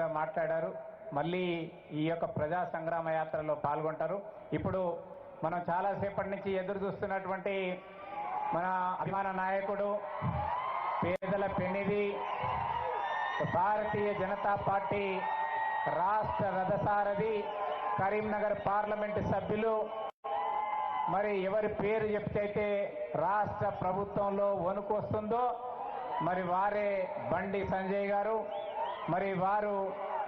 సందర్భంగా మాట్లాడారు. మళ్ళీ ఈ యొక్క ప్రజా సంగ్రామ యాత్రలో పాల్గొంటారు. ఇప్పుడు మనం చాలాసేపటి నుంచి ఎదురు చూస్తున్నటువంటి మన అభిమాన నాయకుడు పేదల పెనిది భారతీయ జనతా పార్టీ రాష్ట్ర రథసారథి కరీంనగర్ పార్లమెంటు సభ్యులు. మరి ఎవరి పేరు చెప్తే రాష్ట్ర ప్రభుత్వంలో వణుకు వస్తుందో మరి వారే బండి సంజయ్ గారు. మరి వారు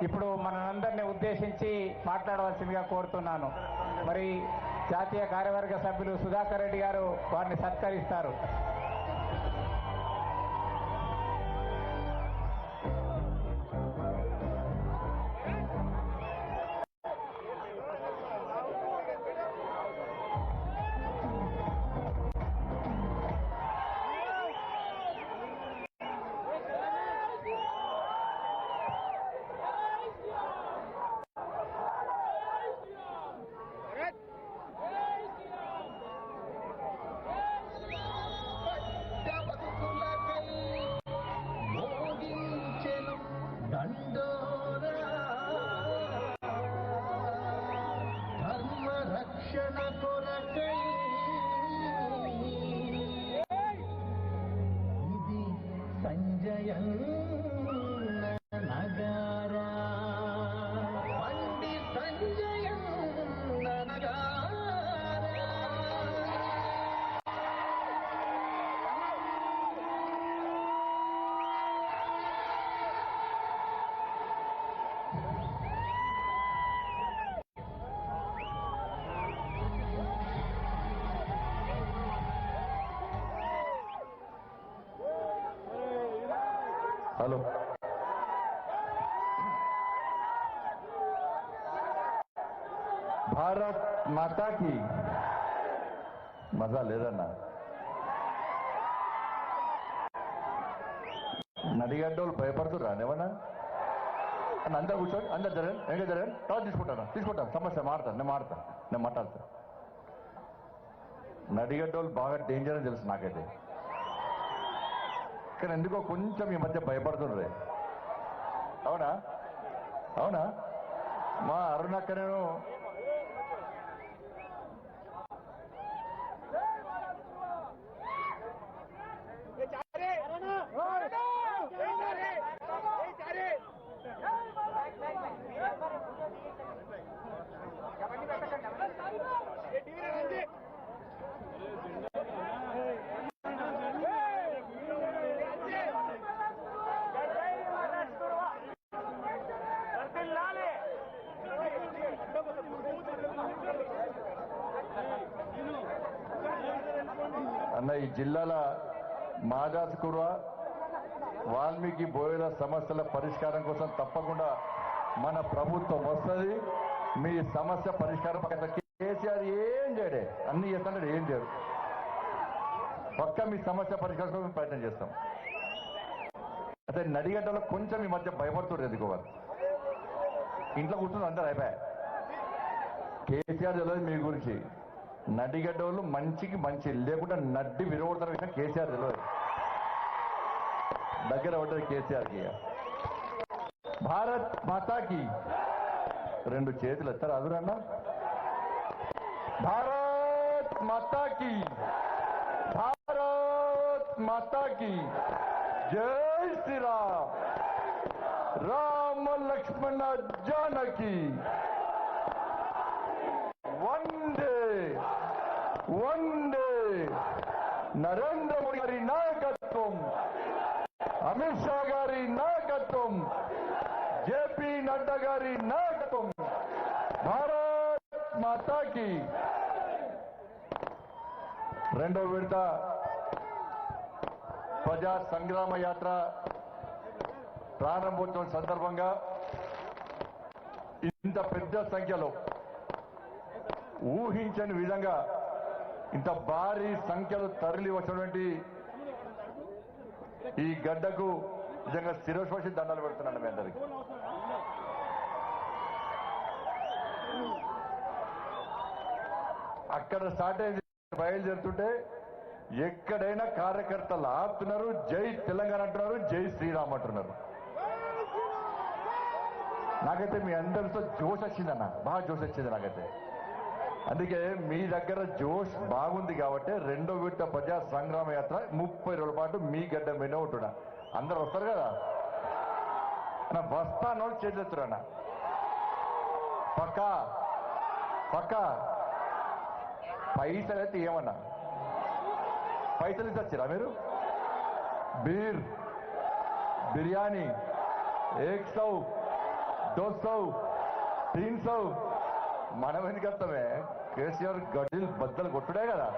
ఇప్పుడు మనందరినీ ఉద్దేశించి మాట్లాడవలసిందిగా కోరుతున్నాను. మరి జాతీయ కార్యవర్గ సభ్యులు సుధాకర్ రెడ్డి గారు వారిని సత్కరిస్తారు. హలో భారత్ మాతాకి మజా లేదన్నా నడిగడ్డోళ్ళు భయపడుతురా ఏమన్నా అన్న అందరు కూర్చోండి అందరు జరగండి ఎంగ జరగండి తర్వాత తీసుకుంటాను తీసుకుంటాను సమస్య మాడతాను నేను మాడతాను నేను మాట్లాడతాను నడిగడ్డోళ్ళు బాగా డేంజర్ అని తెలుసు నాకైతే కానీ ఎందుకో కొంచెం ఈ మధ్య భయపడుతుండ్రే. అవునా? అవునా? మా అరుణక్క జిల్లాల మాదాసుకుర్వ వాల్మీకి బోయల సమస్యల పరిష్కారం కోసం తప్పకుండా మన ప్రభుత్వం వస్తుంది. మీ సమస్య పరిష్కారం పక్కన కేసీఆర్ ఏం చేయడే? అన్ని చేస్తాడు ఏం చేయడు. పక్క మీ సమస్య పరిష్కారం కోసం ప్రయత్నం చేస్తాం. అదే నడిగడ్డలో కొంచెం ఈ మధ్య భయపడుతుంది ఎందుకో ఇంట్లో కూర్చుని అందరు అయిపోయా కేసీఆర్ తెలియదు మీ గురించి. నడిగడ్డ మంచికి మంచి లేకుండా నడ్డి విరగొడతారు విషయం కేసీఆర్ తెలియదు దగ్గర ఉంటుంది కేసీఆర్కి భారత్ మాతాకి. రెండు చేతులు ఎత్తారు. అదురన్నా భారత్ మాతాకి. భారత్ మాతాకి. జై శ్రీరామ్. రామ లక్ష్మణ జానకి. వందే వందే. నరేంద్ర మోడీ గారి నాయకత్వం అమిత్ షా గారి నాయకత్వం జేపీ నడ్డా గారి నాయకత్వం. భారత్ మాతాకి. రెండో విడత ప్రజా సంగ్రామ యాత్ర ప్రారంభోత్సవం సందర్భంగా ఇంత పెద్ద సంఖ్యలో ఊహించని విధంగా ఇంత భారీ సంఖ్యలో తరలి వచ్చినటువంటి ఈ గడ్డకు నిజంగా శిరోస్పర్శి దండాలు పెడుతున్నాను మీ అందరికి. అక్కడ స్టార్ట్ అయింది బయలుదేరుతుంటే ఎక్కడైనా కార్యకర్తలు ఆపుతున్నారు జై తెలంగాణ అంటున్నారు జై శ్రీరామ్ అంటున్నారు. నాకైతే మీ అందరితో జోష్ వచ్చిందన్న బాగా జోష్ వచ్చింది నాకైతే. అందుకే మీ దగ్గర జోష్ బాగుంది కాబట్టి రెండో విడత ప్రజా సంగ్రామ యాత్ర ముప్పై రోజుల పాటు మీ గడ్డ మీద ఉంటున్నా. అందరు వస్తారు కదా? నా వస్తాను చేతులెత్తురన్న పక్కా? పక్కా? పైసలు అయితే ఏమన్నా? పైసలు ఇచ్చి వచ్చిరా మీరు? బీర్ బిర్యానీ ఏక్ సౌ దో సౌ తీన్ సౌ మనం ఎందుకు వస్తామే కేసీఆర్ గడ్డలు బద్దలు కొట్టుడే కదా.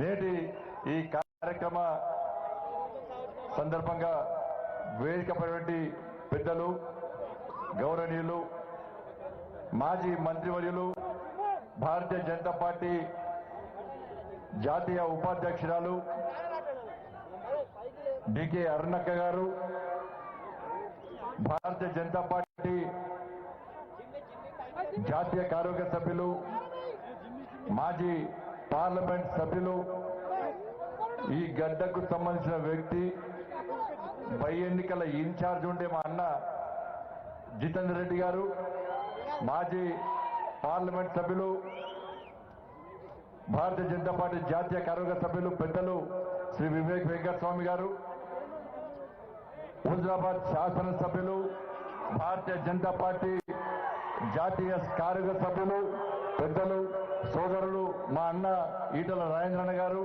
నేటి ఈ కార్యక్రమ సందర్భంగా వేదికపడినటువంటి పెద్దలు గౌరవనీయులు మాజీ మంత్రివర్యులు భారతీయ జనతా పార్టీ జాతీయ ఉపాధ్యక్షురాలు డికే అరుణక్క గారు భారతీయ జనతా పార్టీ జాతీయ కార్యవర్గ సభ్యులు మాజీ పార్లమెంట్ సభ్యులు ఈ గడ్డకు సంబంధించిన వ్యక్తి పై ఎన్నికల ఇన్ఛార్జ్ ఉండే మా అన్న జితేందర్ రెడ్డి గారు మాజీ పార్లమెంట్ సభ్యులు భారతీయ జనతా పార్టీ జాతీయ కార్యవర్గ సభ్యులు పెద్దలు శ్రీ వివేక్ వెంకటస్వామి గారు హుజరాబాద్ శాసనసభ్యులు భారతీయ జనతా పార్టీ జాతీయ కార్యవర్గ సభ్యులు పెద్దలు సోదరులు మా అన్న ఈటల రాజేంద్రన్న గారు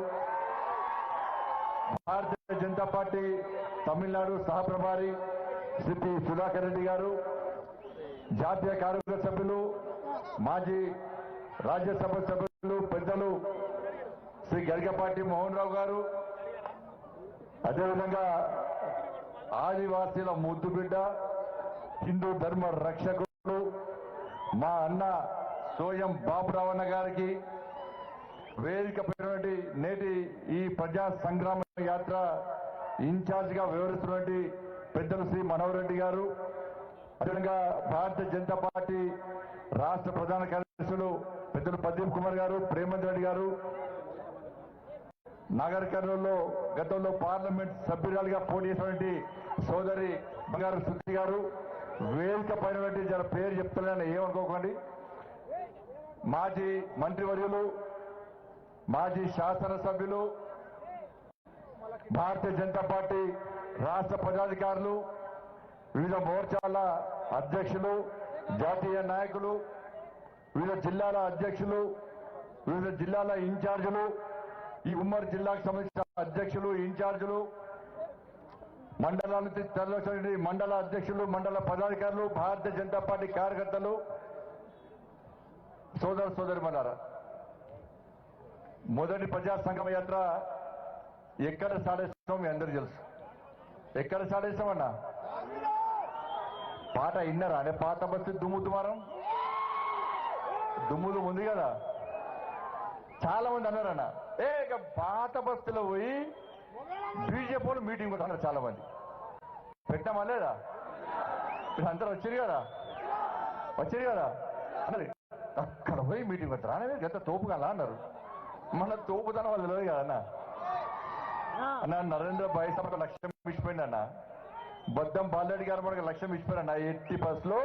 భారతీయ జనతా పార్టీ తమిళనాడు సహప్రభారి శ్రీ పి. సుధాకర్ రెడ్డి గారు జాతీయ కార్యవర్గ సభ్యులు మాజీ రాజ్యసభ సభ్యులు పెద్దలు శ్రీ గరికపాటి మోహన్ రావు గారు అదేవిధంగా ఆదివాసీల ముద్దుబిడ్డ హిందూ ధర్మ రక్షకులు మా అన్న సోయం బాబురావన్న గారికి వేదిక పైనటువంటి నేటి ఈ ప్రజా సంగ్రామ యాత్ర ఇన్ఛార్జ్గా వివరిస్తున్నటువంటి పెద్దలు శ్రీ మనోహర్ రెడ్డి గారు అదేవిధంగా భారతీయ జనతా పార్టీ రాష్ట్ర ప్రధాన కార్యదర్శులు పెద్దలు ప్రదీప్ కుమార్ గారు ప్రేమంత్ రెడ్డి గారు. నాగర్ కర్నూలులో గతంలో పార్లమెంట్ సభ్యురాలుగా పోటీ చేసినటువంటి సోదరి బంగారు శృతి గారు. వేదిక పైన జర పేరు చెప్తున్నాను ఏమనుకోకండి. మాజీ మంత్రివర్యులు మాజీ శాసనసభ్యులు భారతీయ జనతా పార్టీ రాష్ట్ర పదాధికారులు వివిధ మోర్చాల అధ్యక్షులు జాతీయ నాయకులు వివిధ జిల్లాల అధ్యక్షులు వివిధ జిల్లాల ఇన్ఛార్జీలు ఈ ఉమ్మడి జిల్లాకు సంబంధించిన అధ్యక్షులు ఇన్ఛార్జీలు మండలాల నుంచి మండల అధ్యక్షులు మండల పదాధికారులు భారతీయ జనతా పార్టీ కార్యకర్తలు. సోదర సోదరి మొదటి ప్రజా సంగమ యాత్ర ఎక్కడ సాడేస్తాం మీ అందరికీ తెలుసు. ఎక్కడ సాడేస్తామన్నా పాట విన్నారా? అనే పాత బస్సు దుమ్ము దుమారం? దుమ్ములు ఉంది కదా? చాలా మంది అన్నారన్న. ఏ ఇక పాత బస్సులో పోయి బీజేపీ వాళ్ళు మీటింగ్ పెట్టుకున్నారు చాలా మంది. పెట్టామా లేదా? మీరు అందరూ వచ్చారు కదా? వచ్చారు కదా? అన్నది అక్కడ పోయి మీటింగ్ పెడతారు అనేది ఎంత తోపు కదా అన్నారు. మన తోపుదనం వాళ్ళు తెలియదు కదా అన్న? అన్న నరేంద్ర భాయ్ సభకు లక్ష్యం ఇచ్చిపోయింది అన్న. బద్దం బాలరెడ్డి గారు మనకు లక్ష్యం ఇచ్చిపోయారు అన్న. ఎట్టి బస్లో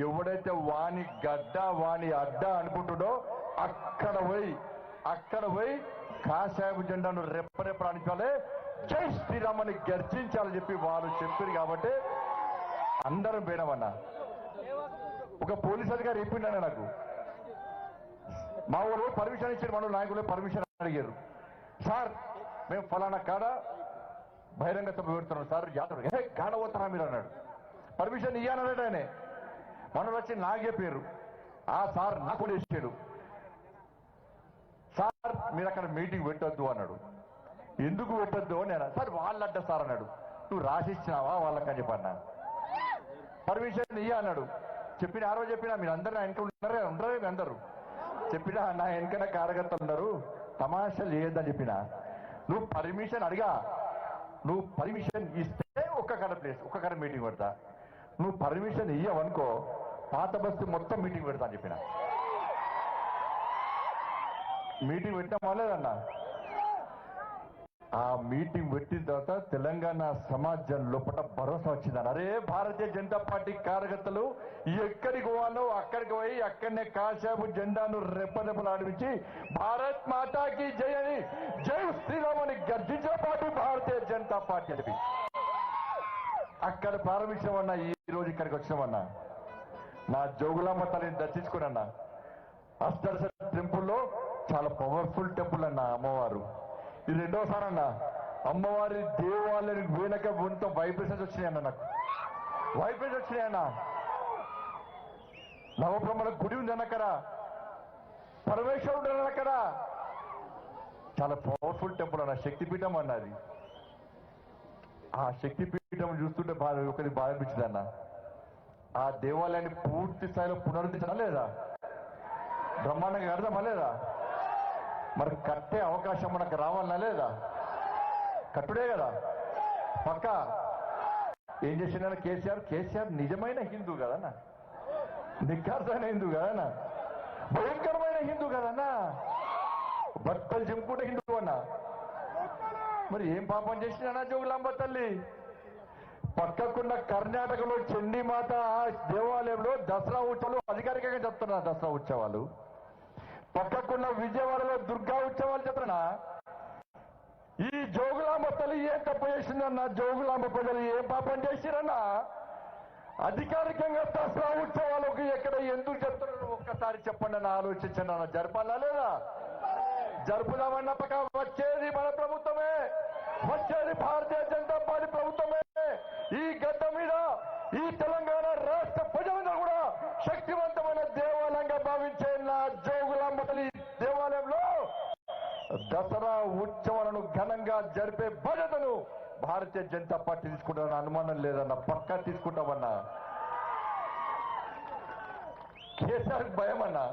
ఎవడైతే వాని గడ్డ వాని అడ్డ అనుకుంటుండో అక్కడ పోయి అక్కడ పోయి కాషాయపు జెండాను రెప్పరెప్ప అనిపించాలి జై శ్రీరామని గర్జించాలని చెప్పి వారు చెప్పారు కాబట్టి అందరం పోయినామన్నా. ఒక పోలీస్ అధికారి చెప్పిండ నాకు. మా ఊరు పర్మిషన్ ఇచ్చారు మన నాయకులు పర్మిషన్ అడిగారు. సార్ మేము ఫలానా కాడ బహిరంగ సభ పెడుతున్నాం సార్ జాతర. ఏ కాడ పోతారా మీరు అన్నాడు. పర్మిషన్ ఇయ్యానన్నాడు ఆయన. మనోడు వచ్చి నాకు చెప్పారు. ఆ సార్ నాకు కూడా ఇచ్చాడు. సార్ మీరు అక్కడ మీటింగ్ పెట్టొద్దు అన్నాడు. ఎందుకు పెట్టద్దు అని నేను సార్ వాళ్ళడ్డ సార్ అన్నాడు. నువ్వు రాసిచ్చినావా? వాళ్ళకని చెప్పన్నా పర్మిషన్ ఇయ్య అన్నాడు. చెప్పిన ఆ రోజు చెప్పినా మీరు అందరూ నా వెనక ఉన్నారే ఉండరే అందరు అందరూ. చెప్పినా నా వెనకన కార్యకర్తలు ఉన్నారు తమాషాలు చేయొద్దని చెప్పిన. నువ్వు పర్మిషన్ అడిగా. నువ్వు పర్మిషన్ ఇస్తే ఒక్క కడ ప్లేస్ ఒక్క కడ మీటింగ్ పెడతా. నువ్వు పర్మిషన్ ఇయ్యవనుకో పాత బస్సు మొత్తం మీటింగ్ పెడతా అని చెప్పిన. మీటింగ్ పెట్టడం వాళ్ళేదన్నా ఆ మీటింగ్ పెట్టిన తర్వాత తెలంగాణ సమాజం లోపల భరోసా వచ్చిందని అరే భారతీయ జనతా పార్టీ కార్యకర్తలు ఎక్కడికి పోవాలో అక్కడికి పోయి అక్కడనే కాశాపు జెండాను రెప్పరెప్పలు ఆడిపించి భారత్ మాతాకి జై అని జై శ్రీరామ్ అని గర్జించిన పార్టీ భారతీయ జనతా పార్టీ అని. అక్కడ ప్రారంభించామన్నా ఈ రోజు ఇక్కడికి వచ్చినామన్నా నా జోగులామ్మ తల్లిని దర్శించుకున్నా అష్టదశ టెంపుల్లో చాలా పవర్ఫుల్ టెంపుల్ అన్న అమ్మవారు. ఇది రెండోసారి అన్న. అమ్మవారి దేవాలయం వెనక వంత వైబ్రేషన్స్ వచ్చినాయన్న నాకు. వైబ్రేషన్ వచ్చినాయన్న నవబ్రహ్మల గుడి ఉంది అన్నక్కడ పరమేశ్వరుడు అన్న అక్కడ చాలా పవర్ఫుల్ టెంపుల్ అన్న శక్తిపీఠం అన్నది ఆ శక్తిపీఠం చూస్తుంటే బాధ ఒకరి బాగా అనిపించింది అన్న. ఆ దేవాలయాన్ని పూర్తి స్థాయిలో పునరుద్ధరించడం లేదా? బ్రహ్మాండంగా కడదామా లేదా? మరి కట్టే అవకాశం మనకు రావాలనా లేదా? కట్టుడే కదా. పక్క? ఏం చేసిన కేసీఆర్? కేసీఆర్ నిజమైన హిందూ కదనా నిఖార్సైన హిందూ కదనా భయంకరమైన హిందూ కదన్నా. భర్తలు చెంపుకుంటే హిందూ అన్నా. మరి ఏం పాపం చేసినా జోగులాంబ తల్లి? పక్కకున్న కర్ణాటకలో చండీమాత దేవాలయంలో దసరా ఉత్సవాలు అధికారికంగా చెప్తున్నారు దసరా ఉత్సవాలు. పక్కకున్న విజయవాడలో దుర్గా ఉత్సవాలు చెప్తున్నా ఈ జోగులాంబ తల్లి ఏం తప్పు చేసిందన్న? జోగులాంబ ప్రజలు ఏం పాపం చేసిరన్నా? అధికారికంగా దసరా ఉత్సవాలకు ఎక్కడ ఎందుకు చెప్తున్నారు ఒక్కసారి చెప్పండి అని ఆలోచించండి అన్న. జరపాలా లేదా? జరుపుదామన్న పక్క వచ్చేది మన ప్రభుత్వమే. వచ్చేది భారతీయ జనతా పార్టీ ప్రభుత్వమే. ఈ గడ్డ మీద ఈ తెలంగాణ రాష్ట్ర ప్రజలందరూ కూడా శక్తివంతమైన దేవాలయంగా భావించే నా జోగులాంబ తల్లి దేవాలయంలో దసరా ఉత్సవాలను ఘనంగా జరిపే బాధ్యతను భారతీయ జనతా పార్టీ తీసుకుంటామన్న అనుమానం లేదన్న పక్కా తీసుకుంటామన్నా. కేసీఆర్ భయం అన్నా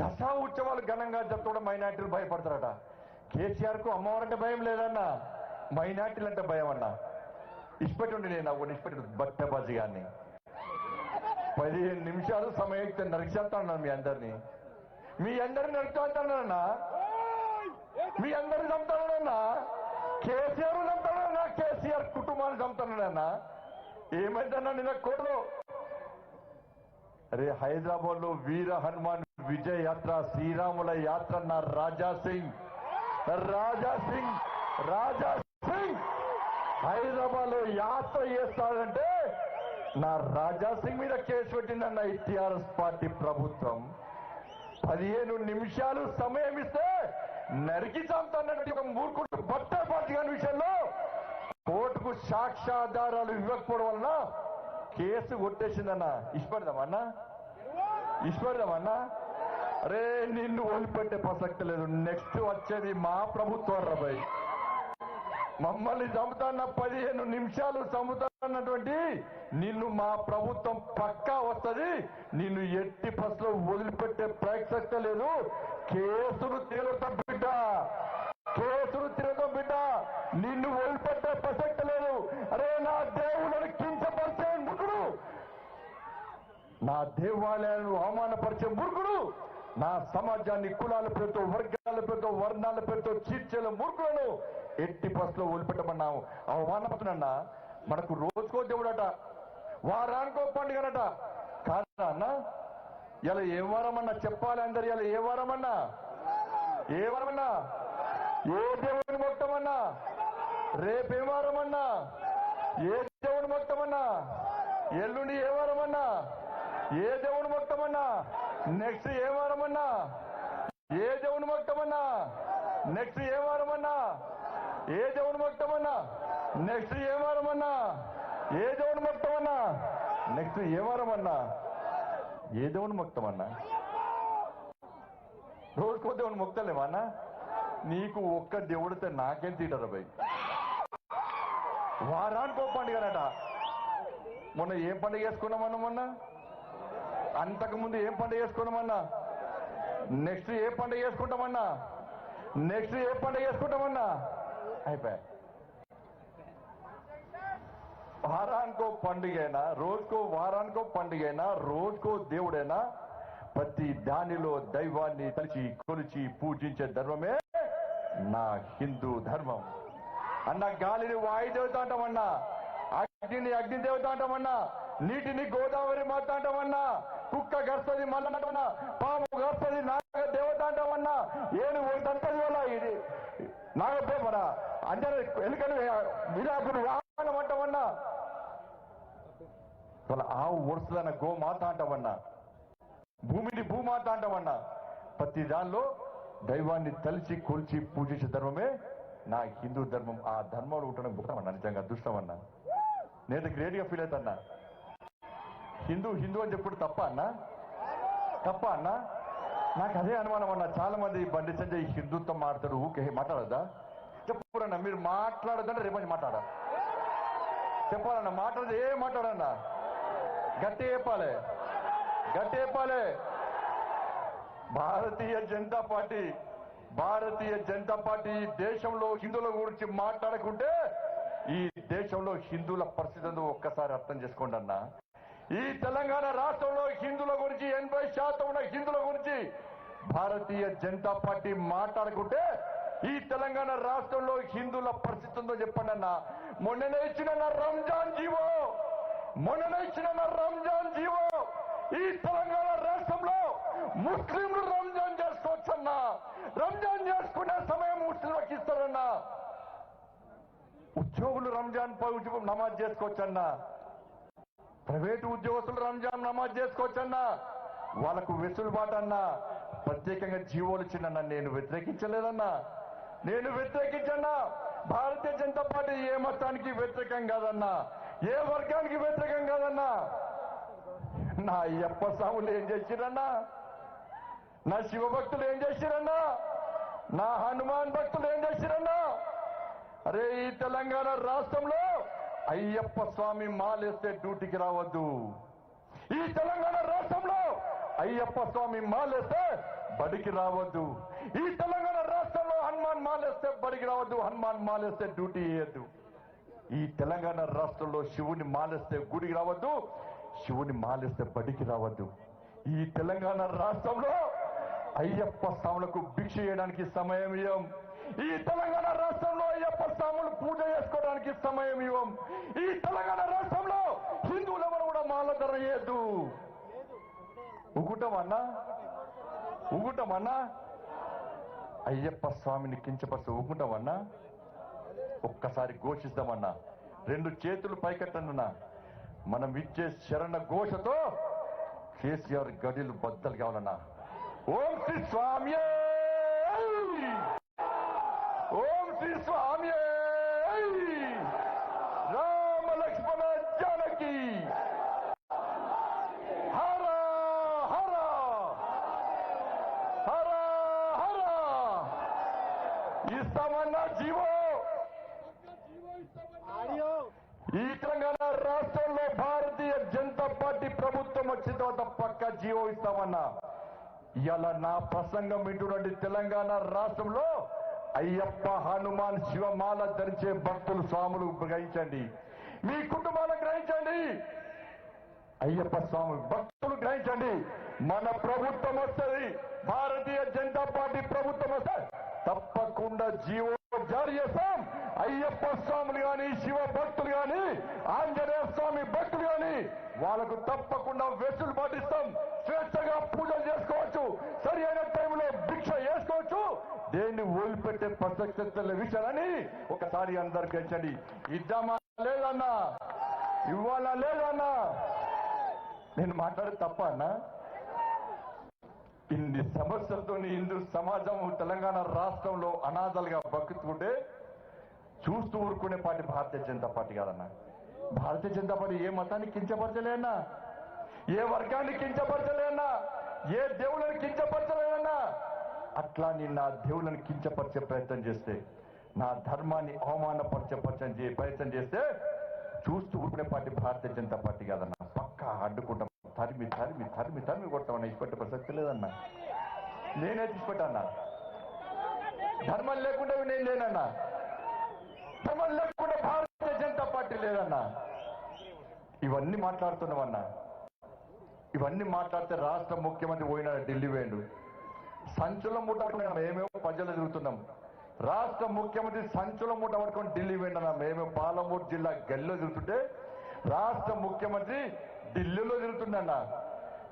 దసరా ఉత్సవాలు ఘనంగా జరుపుకోవడం మైనార్టీలు భయపడతారట. కేసీఆర్కు అమ్మవారంటే భయం లేదన్నా. మైనార్టీలు అంటే భయం అన్నా ఇష్టపెట్టుండి నేను ఒక ఇష్టపెట్టు బట్టబాజీ గారిని పదిహేను నిమిషాలు సమయం ఇస్తే నరిచేస్తాను మీ అందరినీ. మీ అందరిని నడుపుతానన్నా మీ అందరిని చంపుతానన్నా కేసీఆర్ చంపుతానన్నా కేసీఆర్ కుటుంబాన్ని చంపుతానన్నా ఏమైందన్నా నిన్న కోటలో? అరే హైదరాబాద్లో వీర హనుమాన్ విజయ యాత్ర శ్రీరాముల యాత్ర నా రాజా సింగ్. రాజా సింగ్ రాజా సింగ్ హైదరాబాద్లో యాత్ర చేస్తాడంటే నా రాజా సింగ్ మీద కేసు పెట్టిందన్న ఈ టిఆర్ఎస్ పార్టీ ప్రభుత్వం. పదిహేను నిమిషాలు సమయం ఇస్తే నరికి చంపుతాన్నటువంటి ఒక మూర్ఖుడు బట్టర్ పార్టీ గారి విషయంలో కోర్టుకు సాక్ష్యాధారాలు ఇవ్వకపోవడం వలన కేసు కొట్టేసిందన్న. ఇష్టపడదామన్నా ఇష్టపడదామన్నా అరే నిన్ను వదిలిపెట్టే ప్రసక్తి లేదు. నెక్స్ట్ వచ్చేది మా ప్రభుత్వం రాబాయ్ మమ్మల్ని చంపుతాన్న పదిహేను నిమిషాలు చంపుతాన్నటువంటి నిన్ను మా ప్రభుత్వం పక్కా వస్తది. నిన్ను ఎట్టి ఫస్ట్ వదిలిపెట్టే ప్రయత్నం లేదు. కేసులు తేలుతాం బిడ్డ. కేసులు తిరగం బిడ్డ. నిన్ను వదిలిపెట్టే ప్రసక్తి లేదు. అరే నా దేవుళ్ళని కించపరిచే మురుకుడు నా దేవాలయాలను అవమానపరిచే మురుకుడు నా సమాజాన్ని కులాల పేరుతో వర్గాల పేరుతో వర్ణాల పేరుతో చీర్చేల మూర్ఖులను ఎట్టి బస్సులో వదిలిపెట్టమన్నాము అవమానపడుతున్నా మనకు రోజుకో దేవుడట వారానికో పండుగనట. కాదా అన్న ఇలా ఏ వారమన్నా చెప్పాలి అందరు ఇలా ఏ వారమన్నా? ఏ వారమన్నా? ఏ దేవుని మొత్తమన్నా రేపే వారమన్నా? ఏ దేవుని మొత్తమన్నా ఎల్లుండి ఏ వారమన్నా? ఏ దేవుని మొత్తమన్నా నెక్స్ట్ ఏ వారమన్నా? ఏ దేవుని మొత్తమన్నా నెక్స్ట్ ఏ వారమన్నా? ఏ దేవుని మొత్తమన్నా నెక్స్ట్ ఏ వారమన్నా? ఏ దేవుని మొత్తమన్నా నెక్స్ట్ ఏ వారమన్నా? ఏ దేవుని మొత్తమన్నా రోజుకో దేవుని మొక్తలేవా అన్న? నీకు ఒక్క దేవుడితే నాకేం తీటరు భయ్. వారానికి ఒక పండుగనట మొన్న ఏం పండుగ చేసుకున్నామన్నా మొన్న? అంతకు ముందు ఏం పండుగ చేసుకున్నామన్నా నెక్స్ట్ ఏ పండుగ చేసుకుంటామన్నా నెక్స్ట్ ఏ పండుగ చేసుకుంటామన్నా అయిపోయా. వారానికో పండుగైనా రోజుకో వారానికో పండుగైనా రోజుకో దేవుడైనా ప్రతి దానిలో దైవాన్ని తలిచి కొలిచి పూజించే ధర్మమే నా హిందూ ధర్మం. అన్న గాలిని వాయుదేవత అంటామన్నా అగ్నిని అగ్ని దేవత అంటామన్నా నీటిని గోదావరి మాత అంటామన్నా కుక్క గర్సది మల్ల అంటామన్నా పాము గర్సది నాగ దేవత అంటామన్నా ఏనుగు దంతది వల్ల ఇది. నాగ మన అందరూ ఎందుకంటే విరాకుడు వాహనం అంటామన్నా వాళ్ళ ఆవు వరుసదన్న గోమాత అంటామన్నా భూమిని భూమాత అంటామన్నా ప్రతి దానిలో దైవాన్ని తలిచి కొలిచి పూజించే ధర్మమే నా హిందూ ధర్మం. ఆ ధర్మంలో ఉండడం గుట్టమన్నా నిజంగా అదృష్టమన్నా. నేను గ్రేట్గా ఫీల్ అవుతాన్నా హిందూ హిందూ అని చెప్పుడు తప్ప అన్నా? తప్ప అన్నా? నాకు అదే అనుమానం అన్న చాలా మంది బండి సంజయ్ హిందుత్వం మాట్లాడు ఊకే మాట్లాడదా చెప్పురన్నా మీరు మాట్లాడదంటే రేపటి మాట్లాడా? చెప్పాలన్నా మాట్లాడదు ఏ మాట్లాడన్నా? గట్టి చెప్పాలి. గట్టి చెప్పాలి. భారతీయ జనతా పార్టీ భారతీయ జనతా పార్టీ దేశంలో హిందువుల గురించి మాట్లాడకుంటే ఈ దేశంలో హిందువుల పరిస్థితి ఒక్కసారి అర్థం చేసుకోండి అన్న. ఈ తెలంగాణ రాష్ట్రంలో హిందువుల గురించి ఎనభై శాతం ఉన్న హిందువుల గురించి భారతీయ జనతా పార్టీ మాట్లాడుకుంటే ఈ తెలంగాణ రాష్ట్రంలో హిందువుల పరిస్థితి ఉందో చెప్పండి అన్న. మొన్ననే ఇచ్చిన రంజాన్ జీవో. మొన్ననే ఇచ్చిన రంజాన్ జీవో. ఈ తెలంగాణ రాష్ట్రంలో ముస్లింలు రంజాన్ చేసుకోవచ్చన్నా. రంజాన్ చేసుకునే సమయం ముస్లింలకు ఇస్తారన్నా. ఉద్యోగులు రంజాన్ ఉద్యోగం నమాజ్ చేసుకోవచ్చన్నా. ప్రైవేటు ఉద్యోగస్తులు రంజాన్ నమాజ్ చేసుకోవచ్చన్నా. వాళ్ళకు వెసులుబాటు అన్నా ప్రత్యేకంగా జీవోలు ఇచ్చిందన్నా నేను వ్యతిరేకించలేదన్నా. నేను వ్యతిరేకించన్నా. భారతీయ జనతా పార్టీ ఏ మతానికి వ్యతిరేకం కాదన్నా. ఏ వర్గానికి వ్యతిరేకం కాదన్నా. నా అయ్యప్ప స్వాములు ఏం చేసిరన్నా? నా శివభక్తులు ఏం చేసిరన్నా? నా హనుమాన్ భక్తులు ఏం చేసిరన్నా? అరే ఈ తెలంగాణ రాష్ట్రంలో అయ్యప్ప స్వామి మాలేస్తే డ్యూటీకి రావద్దు. ఈ తెలంగాణ రాష్ట్రంలో అయ్యప్ప స్వామి మాలేస్తే బడికి రావద్దు. ఈ తెలంగాణ రాష్ట్రంలో హనుమాన్ మాలేస్తే బడికి రావద్దు హనుమాన్ మాలేస్తే డ్యూటీ వేయద్దు ఈ తెలంగాణ రాష్ట్రంలో శివుని మాలేస్తే గుడికి రావద్దు శివుని మాలేస్తే బడికి రావద్దు. ఈ తెలంగాణ రాష్ట్రంలో అయ్యప్ప స్వాములకు భిక్ష చేయడానికి సమయం ఇవ్వం ఈ తెలంగాణ రాష్ట్రంలో అయ్యప్ప స్వాములు పూజ చేసుకోవడానికి సమయం ఇవ్వం. ఈ తెలంగాణ రాష్ట్రంలో హిందువులు ఎవరు కూడా మాల ధర ఉగుటమన్నా ఉగుటమన్నా అయ్యప్ప స్వామిని కించపరిచి ఉగుటమన్నా ఒక్కసారి ఘోషిస్తామన్నా రెండు చేతులు పైకెట్టనున్నా మనం ఇచ్చే శరణ ఘోషతో కేసీఆర్ గడిలు బద్దలు కావాలన్నా. ఓం శ్రీ స్వామి స్వామి! రామ లక్ష్మణ జానకి! హర హర! హర హర! ఇస్తామన్నా జీవో! ఈ తెలంగాణ రాష్ట్రంలో భారతీయ జనతా పార్టీ ప్రభుత్వం వచ్చిన తర్వాత పక్క జీవో ఇస్తామన్నా. ఇవాళ నా ప్రసంగం వింటున్నటువంటి తెలంగాణ రాష్ట్రంలో అయ్యప్ప హనుమాన్ శివమాల ధరించే భక్తులు స్వాములు గ్రహించండి. మీ కుటుంబాలను గ్రహించండి. అయ్యప్ప స్వామి భక్తులు గ్రహించండి. మన ప్రభుత్వం వస్తుంది. భారతీయ జనతా పార్టీ ప్రభుత్వం వస్తుంది. తప్పకుండా జీవో జారీ చేస్తాం. అయ్యప్ప స్వాములు గాని శివ భక్తులు కాని ఆంజనేయ స్వామి భక్తులు కాని వాళ్ళకు తప్పకుండా వెసులు పాటిస్తాం. స్వేచ్ఛగా పూజలు చేసుకోవచ్చు. సరి అయిన టైంలో భిక్ష చేసుకోవచ్చు. దేన్ని వదిలిపెట్టే ప్రసక్తి విషయాలని ఒకసారి అందరు గ్రహించండి ఇద్దామా? లేదన్నా. ఇవ్వాలా? లేదన్నా. నేను మాట్లాడే తప్ప అన్నా? ఇన్ని సమస్యలతో హిందూ సమాజం తెలంగాణ రాష్ట్రంలో అనాథలుగా బతుకుతుంటే చూస్తూ ఊరుకునే పార్టీ భారతీయ జనతా పార్టీ కాదన్న. భారతీయ జనతా పార్టీ ఏ మతాన్ని కించపరచలేనా ఏ వర్గాన్ని కించపరచలేనా ఏ దేవుళ్ళని కించపరచలేనా అట్లా నేను నా దేవుళ్ళని కించపరిచే ప్రయత్నం చేస్తే నా ధర్మాన్ని అవమానపరిచే ప్రయత్నం చే- ప్రయత్నం చేస్తే చూస్తూ ఊరుకునే పార్టీ భారతీయ జనతా పార్టీ కాదన్న. పక్కా అడ్డుకుంటాం. తరిమి తరిమి తరిమి తరిమి కొడతామన్నా ఇప్పటి ప్రసక్తి లేదన్నా. నేనే తీసుకుంటానా ధర్మం లేకుండా నేను లేనన్నా. ధర్మం లేకుండా భారతీయ జనతా పార్టీ లేదన్నా. ఇవన్నీ మాట్లాడుతున్నామన్నా ఇవన్నీ మాట్లాడితే రాష్ట్ర ముఖ్యమంత్రి పోయిన ఢిల్లీ వేయండు సంచుల ముట్టకుండా మేమేమో ప్రజలు తిరుగుతున్నాం రాష్ట్ర ముఖ్యమంత్రి సంచుల మూట పట్టుకొని ఢిల్లీ వెళ్ళిన మేమే పాలమూరు జిల్లా గల్లో తిరుగుతుంటే రాష్ట్ర ముఖ్యమంత్రి ఢిల్లీలో తిరుగుతుండన్నా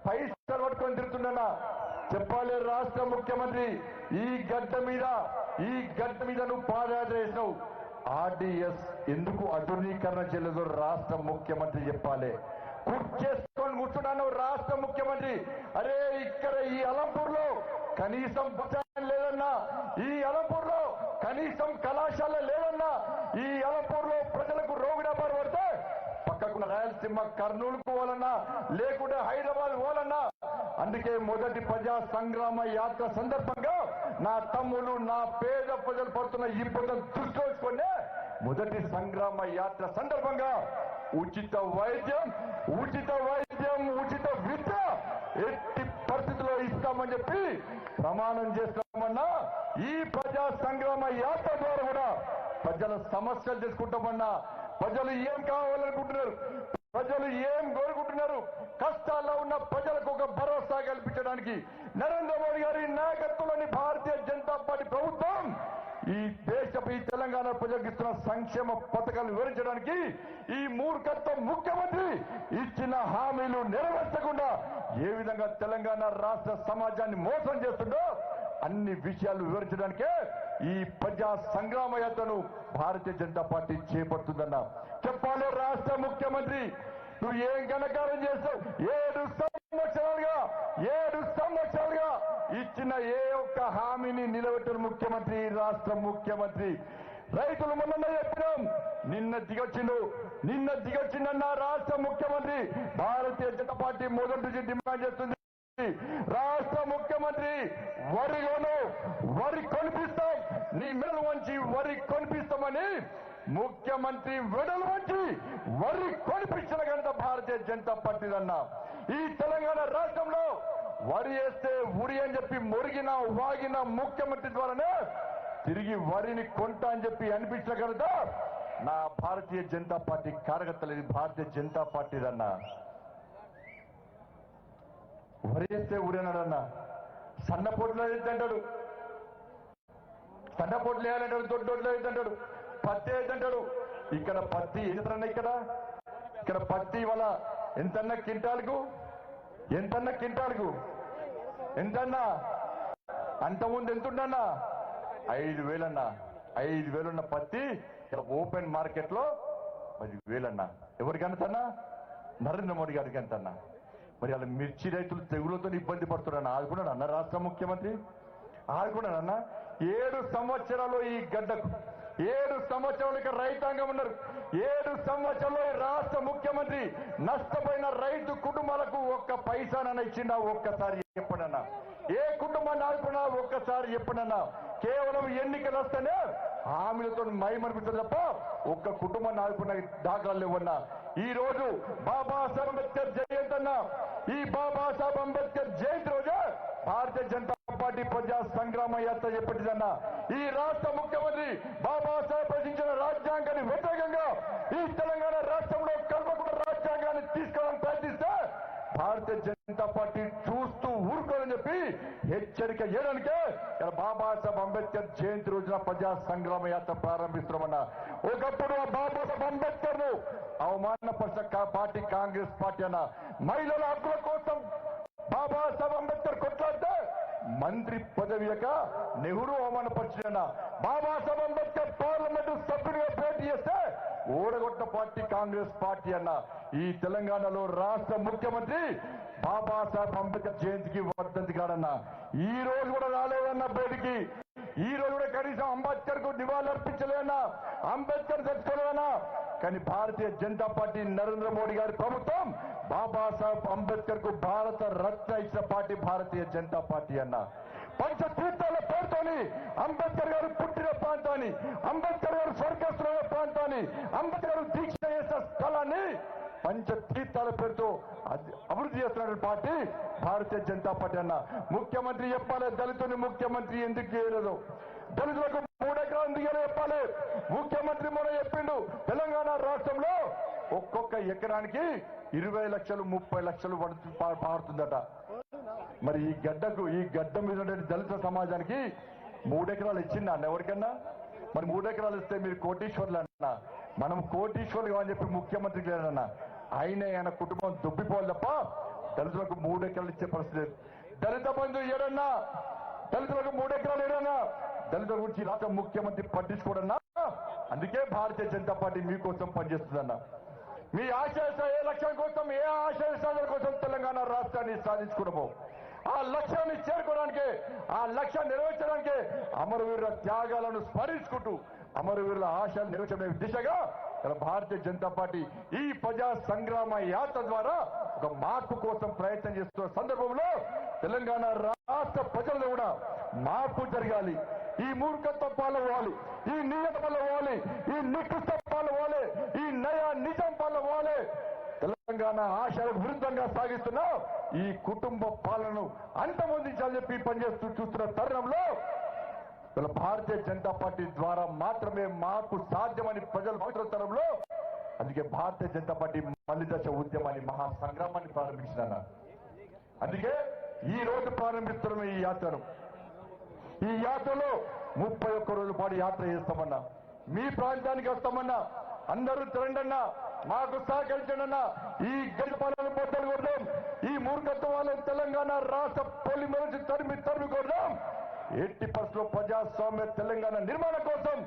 పైసలు పట్టుకొని తిరుగుతుండన్నా చెప్పాలి రాష్ట్ర ముఖ్యమంత్రి ఈ గడ్డ మీద ఈ గడ్డ మీద నువ్వు పాదయాత్ర చేసినావు. ఆర్డీఎస్ ఎందుకు ఆధునీకరణ చేయలేదు రాష్ట్ర ముఖ్యమంత్రి చెప్పాలి. కుర్చేసుకొని కూర్చున్నాను రాష్ట్ర ముఖ్యమంత్రి. అరే ఇక్కడ ఈ అలంపూర్లో కనీసం బచాన్ లేదన్నా ఈ అలంపూర్లో కనీసం కళాశాల లేదన్నా ఈ అలంపూర్లో ప్రజలకు రోగిడబారు పడితే పక్కకున్న రాయలసీమ కర్నూలు పోవాలన్నా లేకుంటే హైదరాబాద్ పోవాలన్నా అందుకే మొదటి ప్రజా సంగ్రామ యాత్ర సందర్భంగా నా తమ్ములు నా పేద ప్రజలు పడుతున్న ఇబ్బందులు దృష్టిలో మొదటి సంగ్రామ యాత్ర సందర్భంగా ఉచిత వైద్యం ఉచిత వైద్యం ఉచిత విద్య ఎట్టి పరిస్థితుల్లో ఇస్తామని చెప్పి ప్రమాణం చేస్తామన్నా ఈ ప్రజా సంగ్రామ యాత్ర ద్వారా కూడా ప్రజల సమస్యలు తెలుసుకుంటామన్నా ప్రజలు ఏం కావాలనుకుంటున్నారు? ప్రజలు ఏం కోరుకుంటున్నారు? కష్టాల్లో ఉన్న ప్రజలకు ఒక భరోసా కల్పించడానికి నరేంద్ర మోడీ గారి నాయకత్వంలోని భారతీయ జనతా పార్టీ ప్రభుత్వం ఈ దేశపు ఈ తెలంగాణ ప్రజలకు ఇస్తున్న సంక్షేమ పథకాలు వివరించడానికి ఈ మూర్ఖత్వ ముఖ్యమంత్రి ఇచ్చిన హామీలు నెరవేర్చకుండా ఏ విధంగా తెలంగాణ రాష్ట్ర సమాజాన్ని మోసం చేస్తుందో అన్ని విషయాలు వివరించడానికే ఈ ప్రజా సంగ్రామ యాత్రను భారతీయ జనతా పార్టీ చేపడుతుందన్న. చెప్పాలి రాష్ట్ర ముఖ్యమంత్రి నువ్వు ఏం ఘనకారం చేస్తావు? ఏడు సంవత్సరాలుగా ఏడు సంవత్సరాలుగా ఇచ్చిన ఏ ఒక్క హామీని నిలబెట్టిన ముఖ్యమంత్రి రాష్ట్ర ముఖ్యమంత్రి? రైతులు మొన్న చెప్పినాం నిన్న దిగొచ్చిండు నిన్న దిగొచ్చిందన్న రాష్ట్ర ముఖ్యమంత్రి భారతీయ జనతా పార్టీ మొదటి నుంచి డిమాండ్ చేస్తుంది. రాష్ట్ర ముఖ్యమంత్రి వరిలోను వరి కొనిపిస్తాం. నీ మెడలు వంచి వరి కొనిపిస్తామని ముఖ్యమంత్రి వెడలు వంచి వరి కొనిపించిన ఘనత భారతీయ జనతా పార్టీదన్నా. ఈ తెలంగాణ రాష్ట్రంలో వరి వేస్తే ఉరి అని చెప్పి మురిగిన వాగిన ముఖ్యమంత్రి ద్వారానే తిరిగి వరిని కొంటా అని చెప్పి అనిపించిన నా భారతీయ జనతా పార్టీ కార్యకర్తలు భారతీయ జనతా పార్టీదన్నా. వరేస్తే ఊరేనాడన్న. సన్నపోట్లో అంటాడు సన్నపోట్లు వేయాలంటాడు దొడ్డోట్లు అంటాడు పత్తి ఏదంటాడు ఇక్కడ పత్తి ఏదన్నా ఇక్కడ? ఇక్కడ పత్తి వల్ల ఎంతన్నా కింటాలకు ఎంతన్నా కింటాలకు ఎంతన్నా? అంతకుముందు ఎంతుండన్నా? ఐదు వేలన్నా. ఐదు వేలున్న పత్తి ఇక్కడ ఓపెన్ మార్కెట్లో పది వేలన్నా ఎవరికి ఎంతన్నా? నరేంద్ర మోడీ గారికి ఎంతన్నా? మరి వాళ్ళ మిర్చి రైతులు తెగులతో ఇబ్బంది పడుతున్నాను ఆదుకున్నాడు అన్న రాష్ట్ర ముఖ్యమంత్రి? ఆదుకున్నాడు అన్న. ఏడు సంవత్సరాలు ఈ గడ్డకు ఏడు సంవత్సరాలకి రైతాంగం ఉన్నారు. ఏడు సంవత్సరంలో రాష్ట్ర ముఖ్యమంత్రి నష్టపోయిన రైతు కుటుంబాలకు ఒక్క పైసానన్న ఇచ్చిండా? ఒక్కసారి చెప్పడన్నా. ఏ కుటుంబాన్ని ఆడుకున్నా ఒక్కసారి చెప్పడన్నా. కేవలం ఎన్నికలు వస్తేనే హామీలతో మైమనిపిస్తుంది తప్ప ఒక్క కుటుంబాన్ని ఆడుకున్న దాఖలాలు లేవన్నా. ఈ రోజు బాబాసాహెబ్ అంబేద్కర్ జయంతి అన్న ఈ బాబాసాహెబ్ అంబేద్కర్ జయంతి రోజు భారతీయ జనతా పార్టీ ప్రజా సంగ్రామ యాత్ర చెప్పటిదన్న ఈ రాష్ట్ర ముఖ్యమంత్రి బాబాసాహెబ్ రచించిన రాజ్యాంగాన్ని వ్యతిరేకంగా ఈ తెలంగాణ రాష్ట్రంలో కల్పకుండా రాజ్యాంగాన్ని తీసుకోవాలని ప్రయత్నిస్తే భారతీయ జనతా పార్టీ చూస్తూ ఊరుకోదని చెప్పి హెచ్చరిక చేయడానికే ఇక్కడ బాబాసాహెబ్ అంబేద్కర్ జయంతి రోజున ప్రజా సంగ్రామ యాత్ర ప్రారంభిస్తున్నామన్న. ఒకప్పుడు ఆ బాబాసాహెబ్ అంబేద్కర్ను అవమానపరిచిన పార్టీ కాంగ్రెస్ పార్టీ అన్న మహిళల హక్కుల కోసం బాబాసాహెబ్ అంబేద్కర్ కొట్లాడితే మంత్రి పదవి యొక్క నెహ్రూ అవమానపరిచిన బాబాసాహెబ్ అంబేద్కర్ పార్లమెంటు సభ్యుడిగా పోటీ చేస్తే ఓడగొట్ట పార్టీ కాంగ్రెస్ పార్టీ అన్న. ఈ తెలంగాణలో రాష్ట్ర ముఖ్యమంత్రి బాబాసాహెబ్ అంబేద్కర్ జయంతికి వర్ధంతి కాడన్న. ఈ రోజు కూడా రాలేదన్న బయటికి. ఈ రోజు కూడా కనీసం అంబేద్కర్కు నివాళులర్పించలేదన్నా అంబేద్కర్ తెచ్చుకోలేదన్నా. కానీ భారతీయ జనతా పార్టీ నరేంద్ర మోడీ గారి ప్రభుత్వం బాబాసాహెబ్ అంబేద్కర్కు భారత రత్న ఇచ్చిన పార్టీ భారతీయ జనతా పార్టీ అన్న. పంచతీర్థాల పేరుతోని అంబేద్కర్ గారు పుట్టిన ప్రాంతాన్ని అంబేద్కర్ గారు స్వర్గస్థుల ప్రాంతాన్ని అంబేద్కర్ గారు దీక్ష చేసిన స్థలాన్ని పంచతీర్థాల పేరుతో అభివృద్ధి చేస్తున్నటువంటి పార్టీ భారతీయ జనతా పార్టీ అన్న. ముఖ్యమంత్రి చెప్పాలి దళితుని ముఖ్యమంత్రి ఎందుకు చేయలేదు? దళితులకు మూడెకరాలు ఎందుకు చెప్పాలి? ముఖ్యమంత్రి మొన్న చెప్పిండు తెలంగాణ రాష్ట్రంలో ఒక్కొక్క ఎకరానికి ఇరవై లక్షలు ముప్పై లక్షలు పడుతు- పారుతుందట. మరి ఈ గడ్డకు ఈ గడ్డ మీద దళిత సమాజానికి మూడెకరాలు ఇచ్చిందా అన్న ఎవరికన్నా? మరి మూడెకరాలు ఇస్తే మీరు కోటీశ్వర్లు అన్న. మనం కోటీశ్వర్లు అని చెప్పి ముఖ్యమంత్రికి లేదన్నా. ఆయన ఆయన కుటుంబం దుబ్బిపోవాలి తప్ప దళితులకు మూడెకరాలు ఇచ్చే పరిస్థితి దళిత బంధు ఏడన్నా దళితులకు మూడెకరాలు ఏడన్నా దళితుల గురించి రాష్ట్ర ముఖ్యమంత్రి పట్టించుకోడన్నా? అందుకే భారతీయ జనతా పార్టీ మీకోసం పనిచేస్తుందన్న. మీ ఆశయ ఏ లక్ష్యం కోసం ఏ ఆశయ సాధన కోసం తెలంగాణ రాష్ట్రాన్ని సాధించుకున్నామో ఆ లక్ష్యాన్ని చేరుకోవడానికి ఆ లక్ష్యాన్ని నెరవేర్చడానికి అమరవీరుల త్యాగాలను స్మరించుకుంటూ అమరవీరుల ఆశలు నెరవేర్చే దిశగా ఇలా భారతీయ జనతా పార్టీ ఈ ప్రజా సంగ్రామ యాత్ర ద్వారా ఒక మార్పు కోసం ప్రయత్నం చేస్తున్న సందర్భంలో తెలంగాణ రాష్ట్ర ప్రజలు కూడా మార్పు జరగాలి. ఈ మూర్ఖత్వ పాలవ్వాలి ఈ నీయత పాలవ్వాలి ఈ నికృష్ట పాలవ్వాలి ఈ నయా నిజం పాలవ్వాలి. తెలంగాణ ఆశలకు విరుద్ధంగా సాగిస్తున్న ఈ కుటుంబ పాలనను అంతమొందించాలని చెప్పి పనిచేస్తూ చూస్తున్న తరుణంలో ఇలా భారతీయ జనతా పార్టీ ద్వారా మాత్రమే మాకు సాధ్యమని ప్రజల భావిస్తున్న తరంలో అందుకే భారతీయ జనతా పార్టీ మల్లి దశ ఉద్యమాన్ని మహా సంగ్రామాన్ని ప్రారంభించిన అందుకే ఈ రోజు ప్రారంభిస్తున్న ఈ యాత్రను. ఈ యాత్రలో ముప్పై ఒక్క రోజుల పాటు యాత్ర చేస్తామన్నా. మీ ప్రాంతానికి వస్తామన్నా. అందరూ తిరండన్నా మాకు సహకరించండన్నా. ఈ గడిపాలను బొట్టలు కొడదాం ఈ మూర్ఖత్వాలను తెలంగాణ రాష్ట్ర పొలి నుంచి తరిమి తరిమి కొడదాం. ఎట్టి పరిస్థితుల్లో ప్రజాస్వామ్య తెలంగాణ నిర్మాణం కోసం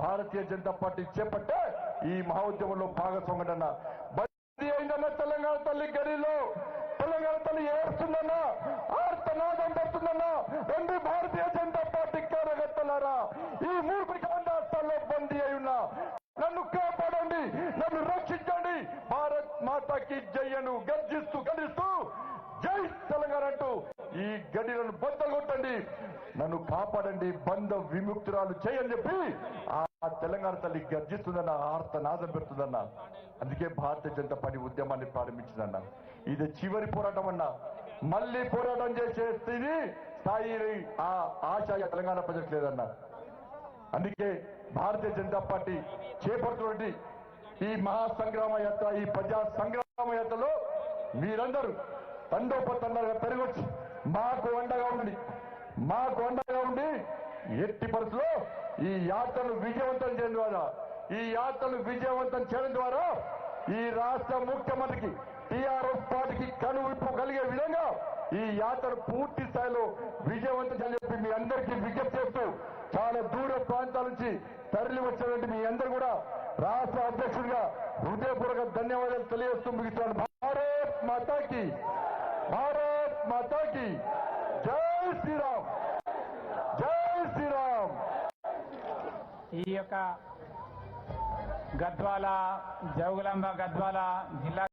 భారతీయ జనతా పార్టీ చేపట్టే ఈ మహోద్యమంలో భాగస్వామ్యన్న బందీ అయిందన్న తెలంగాణ తల్లి గడిలో తెలంగాణ తల్లి ఏడుస్తుందన్నా ఆర్తనాదం పడుతుందన్నా రండి భారతీయ జనతా పార్టీ కార్యకర్తలారా ఈ మూడు రాష్ట్రాల్లో బందీ అయి ఉన్నా నన్ను కాపాడండి నన్ను రక్షించండి భారత్ మాతాకి జయ్యను గర్జిస్తూ గర్జిస్తూ జై తెలంగాణ అంటూ ఈ గడిలను బద్దలు కొట్టండి. నన్ను కాపాడండి. బంధ విముక్తురాలు చేయని చెప్పి ఆ తెలంగాణ తల్లి గర్జిస్తుందన్న ఆర్త నాదం పెడుతుందన్న. అందుకే భారతీయ జనతా పార్టీ ఉద్యమాన్ని ప్రారంభించిందన్న. ఇది చివరి పోరాటం అన్న. మళ్ళీ పోరాటం చేసే స్థితి స్థాయి ఆ ఆశ తెలంగాణ ప్రజలకు లేదన్న. అందుకే భారతీయ జనతా పార్టీ చేపడుతున్నటువంటి ఈ మహా సంగ్రామ యాత్ర ఈ ప్రజా సంగ్రామ యాత్రలో మీరందరూ తండోపతండాలుగా పెరగొచ్చి. మాకు అండగా ఉండి మాకు అండగా ఉండి ఎట్టి పరిస్థితుల్లో ఈ యాత్రను విజయవంతం చేయడం ద్వారా ఈ యాత్రను విజయవంతం చేయడం ద్వారా ఈ రాష్ట్ర ముఖ్యమంత్రికి టీఆర్ఎస్ పార్టీకి కనువిప్పు కలిగే విధంగా ఈ యాత్ర పూర్తి స్థాయిలో విజయవంతం చేయాలని చెప్పి మీ అందరికీ విజ్ఞప్తి చేస్తూ చాలా దూర ప్రాంతాల నుంచి తరలి వచ్చినటువంటి మీ అందరూ కూడా రాష్ట్ర అధ్యక్షుడిగా హృదయపూర్వక ధన్యవాదాలు తెలియజేస్తూ ముగిస్తున్నాను. భారత్ మాతాకి. భారత్ మాతాకి జై శ్రీరామ్ జై శ్రీరామ్ ఈ యొక్క గద్వాల జౌగులాంబ గద్వాల జిల్లా